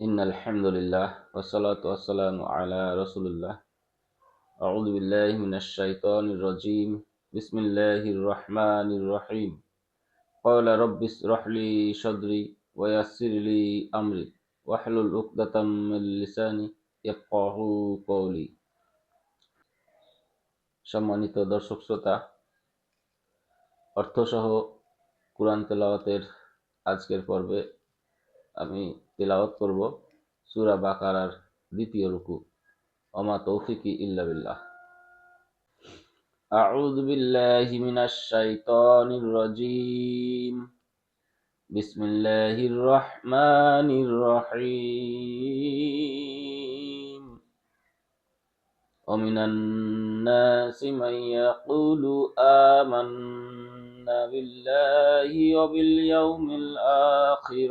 إن الحمد لله والصلاة والسلام على رسول الله أعوذ بالله من الشيطان الرجيم بسم الله الرحمن الرحيم قال رب اشرح لي صدري ويسر لي أمري واحلل عقدة من لساني يفقه قولي সম্মানিত দর্শক শ্রোতা অর্থসহ কোরআন তেলাওয়াতের আজকের পর্বে আমি তেলাওয়াত করব সূরা বাকারার দ্বিতীয় রুকু অমা তৌফিকি ইল্লা বিল্লাহ أعوذ بالله من الشيطان الرجيم بسم الله الرحمن الرحيم ومن الناس من يقول آمنا بالله وباليوم الآخر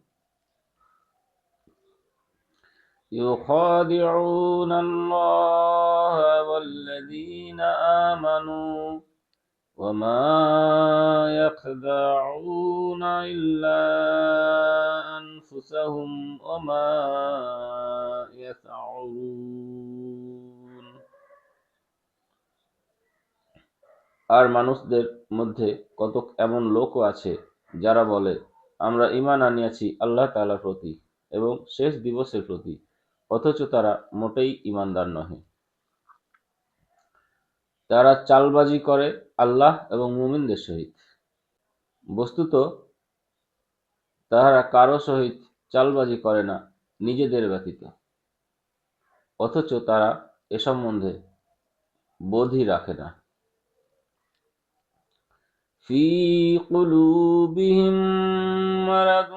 يخادعون الله والذين آمنوا وما يخدعون إلا أنفسهم وما يشعرون আর মানুষদের মধ্যে কতক এমন লোকও আছে যারা বলে আমরা ঈমান আনিয়াছি আল্লাহ তাআলার প্রতি এবং শেষ দিবসের প্রতি অথচ তারা মোটেই ইমানদার নহে। তারা চালবাজি করে আল্লাহ এবং মুমিনদের সহিত। বস্তুত তাহারা কারও সহিত চালবাজি করে না, নিজেদের ব্যতীত। অথচ তারা এ সম্বন্ধে বোধই রাখে না। في قلوبهم مرض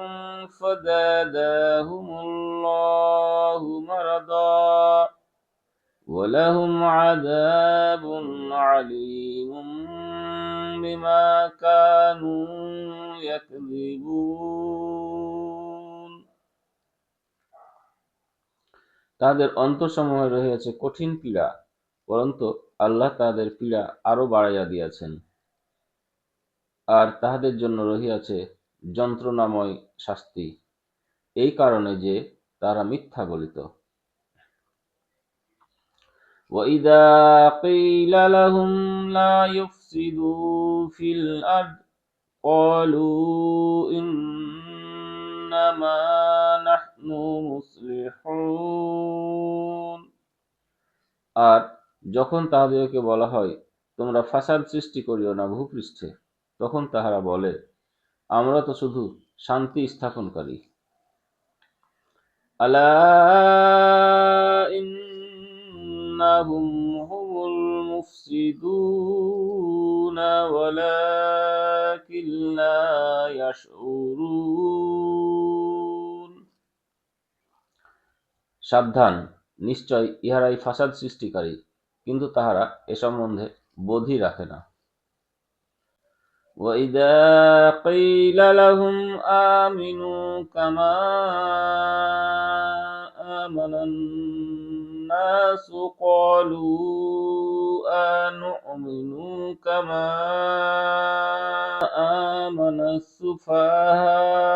فزادهم الله مرضا ولهم عذاب عليم بما كانوا يكذبون তাদের অন্তঃসমূহে রহিয়াছে কঠিন পীড়া পরন্তু আল্লাহ তাদের পীড়া আরো বাড়াইয়া দিয়াছেন আর তাহাদের জন্য রহিয়াছে যন্ত্রণাময় শাস্তি এই কারণে যে তারা মিথ্যা বলিত وَإِذَا قِيلَ لَهُمْ لَا يُفْسِدُوا فِي الْأَرْضِ قَالُوا إِنَّمَا نَحْنُ مُصْلِحُونَ আর যখন তাহাদেরকে বলা হয় তোমরা ফাসাদ সৃষ্টি করিও না ভূপৃষ্ঠে তখন তাহারা বলে, আমরা তো শুধু শান্তি স্থাপনকারী। আলা সাবধান, নিশ্চয় ইহারাই ফাসাদ সৃষ্টিকারী, কিন্তু তাহারা এ সম্বন্ধে বোধই রাখে না। وإذا قيل لهم آمنوا كما آمن الناس قالوا أنؤمن كما آمن السفهاء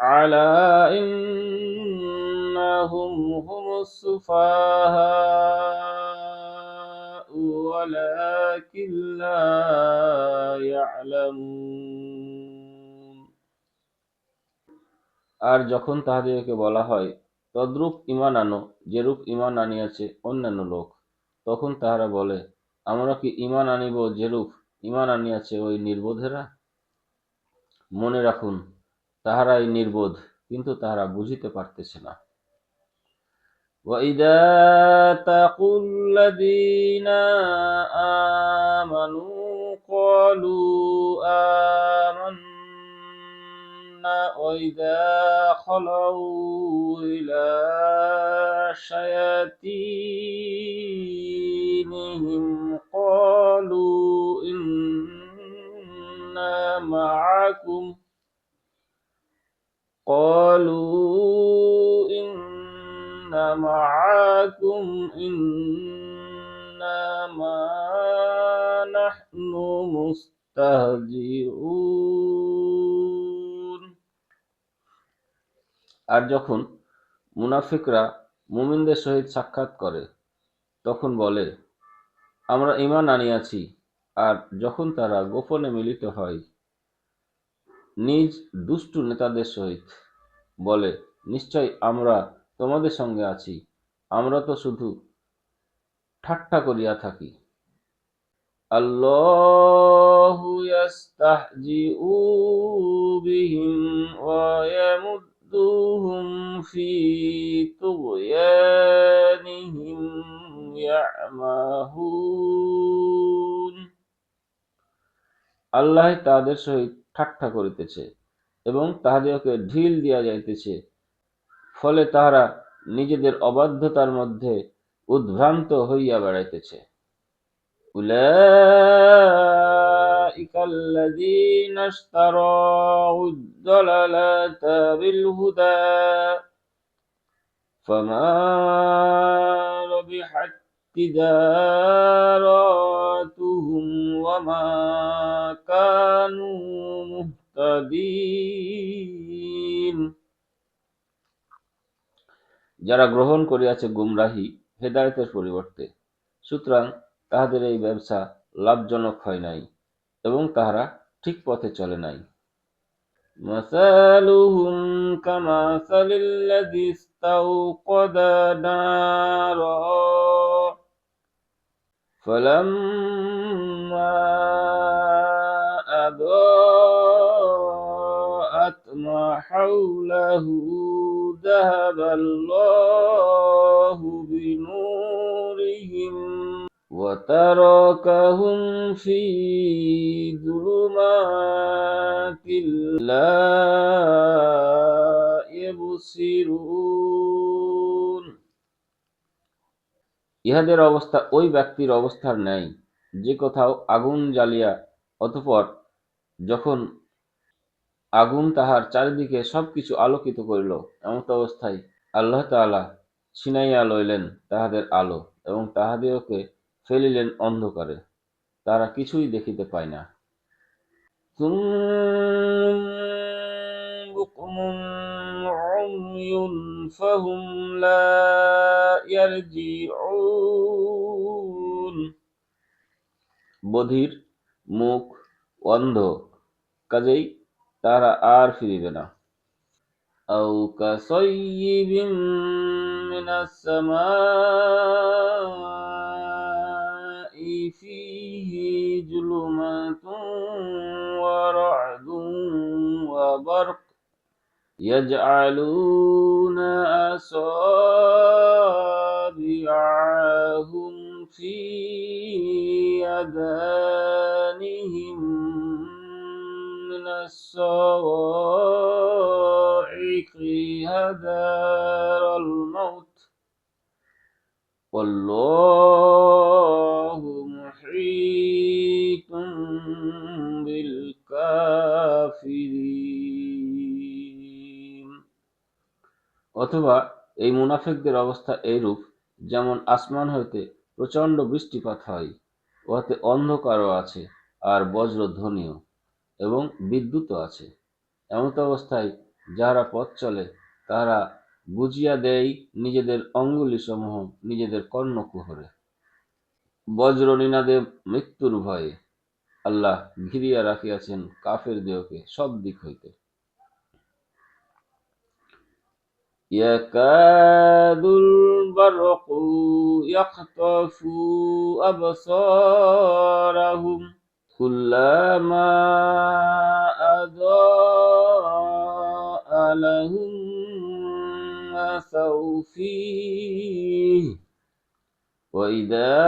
على إنهم هم السفهاء ولكن لا يعلمون আর যখন তাহাদেরকে বলা হয় তদ্রূপ ঈমান আনো যেরূপ ঈমান আনিয়াছে অন্যান্য লোক তখন তাহারা বলে আমরা কি ঈমান আনিব যেরূপ ঈমান আনিয়াছে ওই নির্বোধেরা মনে রাখুন তাহারাই নির্বোধ কিন্তু তাহারা বুঝিতে পারতেছে না وإذا تقوا الذين آمنوا قالوا آمنا وإذا خلوا إلى شياطينهم قالوا إنا معكم قالوا إنا معكم إنما نحن مستهزئون আর যখন মুনাফিকরা মুমিনদের সহিত সাক্ষাৎ করে তখন বলে আমরা ঈমান আনিয়াছি আর যখন তারা গোপনে মিলিত হয় নিজ দুষ্টু নেতাদের সহিত বলে নিশ্চয় আমরা তোমাদের সঙ্গে আছি। আমরা তো শুধু ঠাট্টা করিয়া থাকি। আল্লাহু ফি আল্লাহ তাদের সহিত ঠাট্টা করিতেছে এবং তাহাদেরকে ঢিল দিয়া যাইতেছে। ফলে তাহারা নিজেদের অবাধ্যতার মধ্যে উদ্ভ্রান্ত হইয়া বেড়াইতেছে أولئك الذين اشتروا الضلالة بالهدى فما ربحت تجاراتهم وما كانوا মুহতাদিন যারা গ্রহণ করিয়াছে গুমরাহি হেদায়েতের পরিবর্তে সুতরাং তাহাদের এই ব্যবসা লাভজনক হয় নাই এবং তাহারা ঠিক পথে চলে নাই مثالهم كمثل الذي استوقد نارا فلما أضاءت ما حوله ذهب الله بنورهم وتركهم في ظلمات لا يبصرون ইহাদের অবস্থা ওই ব্যক্তির অবস্থার ন্যায় যে কোথাও আগুন জ্বালিয়া অতঃপর যখন আগুন তাহার চারিদিকে সব কিছু আলোকিত করিল। এমত অবস্থায় আল্লাহ তালা ছিনাইয়া লইলেন তাহাদের আলো এবং তাহাদেরকে ফেলিলেন অন্ধকারে। তারা কিছুই দেখিতে পায় না। বধির, মুখ, অন্ধ, কাজেই তারা আর ফিরিবে না أو كصيب من السماء فيه ظلمات ورعد وبرق يجعلون أصابعهم في آذانهم من الصواعق هذر الموت والله محيط بالكافرين অথবা এই মুনাফিকদের অবস্থা এইরূপ যেমন আসমান হইতে প্রচণ্ড বৃষ্টিপাত হয় উহাতে অন্ধকারও আছে আর বজ্র ধ্বনিও এবং বিদ্যুৎও আছে এমত অবস্থায় যাহারা পথ চলে তাহারা বুঝিয়া দেয় নিজেদের অঙ্গুলিসমূহ নিজেদের কর্ণকুহরে বজ্র নিনাদে মৃত্যুর ভয়ে আল্লাহ ঘিরিয়া রাখিয়াছেন কাফের দেহকে সব দিক হইতে يكاد البرق يخطف أبصارهم كلما أضاء لهم مسوا فيه. وإذا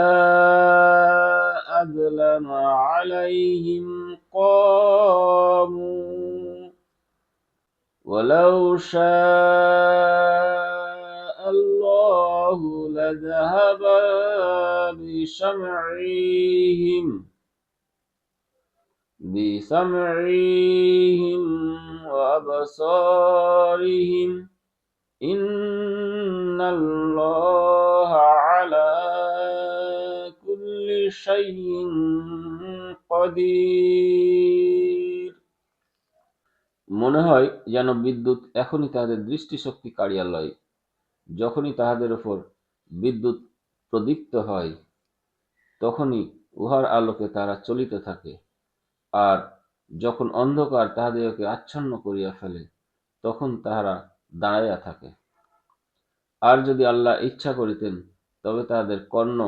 أظلم عليهم قاموا. ولو شاء الله لذهب بسمعهم بسمعهم وأبصارهم إن الله على كل شيء قدير মনে হয় যেন বিদ্যুৎ এখনই তাহাদের দৃষ্টিশক্তি কাড়িয়া লয় যখনই তাহাদের উপর বিদ্যুৎ প্রদীপ্ত হয় তখনই উহার আলোকে তারা চলিতে থাকে আর যখন অন্ধকার তাহাদিগকে আচ্ছন্ন করিয়া ফেলে, তখন তাহারা দাঁড়াইয়া থাকে। আর যদি আল্লাহ ইচ্ছা করিতেন, তবে তাহাদের কর্ণ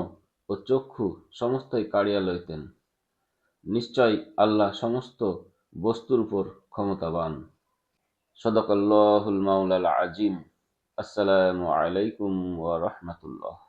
ও চক্ষু সমস্তই কাড়িয়া লইতেন। নিশ্চয় আল্লাহ সমস্ত বস্তুর উপর ক্ষমতাবান। সদকাল্লাহুল মাওলাল আজিম। আসসালামু আলাইকুম ওয়া রাহমাতুল্লাহ।